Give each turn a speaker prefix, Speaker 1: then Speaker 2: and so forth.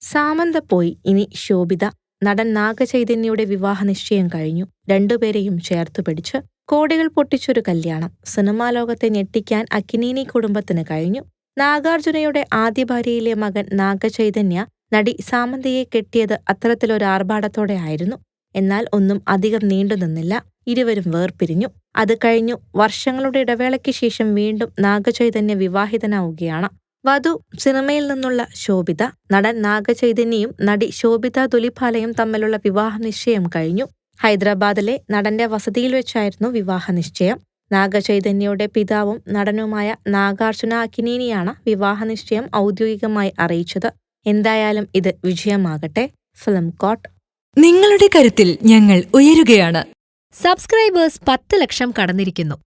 Speaker 1: സാമന്ത പോയി. ഇനി ശോഭിത നടൻ നാഗചൈതന്യയുടെ വിവാഹ നിശ്ചയം കഴിഞ്ഞു. രണ്ടുപേരെയും ചേർത്തു പിടിച്ച് കോടികൾ പൊട്ടിച്ചൊരു കല്യാണം. സിനിമാ ലോകത്തെ ഞെട്ടിക്കാൻ അക്കിനീനി കുടുംബത്തിന് കഴിഞ്ഞു. നാഗാർജുനയുടെ ആദ്യ ഭാര്യയിലെ മകൻ നാഗചൈതന്യ നടി സാമന്തയെ കെട്ടിയത് അത്തരത്തിലൊരു ആർഭാടത്തോടെ ആയിരുന്നു. എന്നാൽ ഒന്നും അധികം നീണ്ടു നിന്നില്ല. ഇരുവരും വേർപിരിഞ്ഞു. അത് കഴിഞ്ഞു. വർഷങ്ങളുടെ ഇടവേളയ്ക്ക് ശേഷം വീണ്ടും നാഗചൈതന്യ വിവാഹിതനാവുകയാണ്. വധു സിനിമയിൽ നിന്നുള്ള ശോഭിത നടൻ നാഗചൈതന്യയും നടി ശോഭിത ദുലിഫാലയും തമ്മിലുള്ള വിവാഹ നിശ്ചയം കഴിഞ്ഞു. ഹൈദരാബാദിലെ നടന്റെ വസതിയിൽ വെച്ചായിരുന്നു വിവാഹ നിശ്ചയം. നാഗചൈതന്യയുടെ പിതാവും നടനുമായ നാഗാർജുന അക്കിനീനിയാണ് വിവാഹ നിശ്ചയം ഔദ്യോഗികമായി അറിയിച്ചത്. എന്തായാലും ഇത് വിജയമാകട്ടെ. ഫിലിം കോട്ട്.
Speaker 2: നിങ്ങളുടെ കരുത്തിൽ ഞങ്ങൾ ഉയരുകയാണ്.
Speaker 3: സബ്സ്ക്രൈബേഴ്സ് പത്ത് ലക്ഷം കടന്നിരിക്കുന്നു.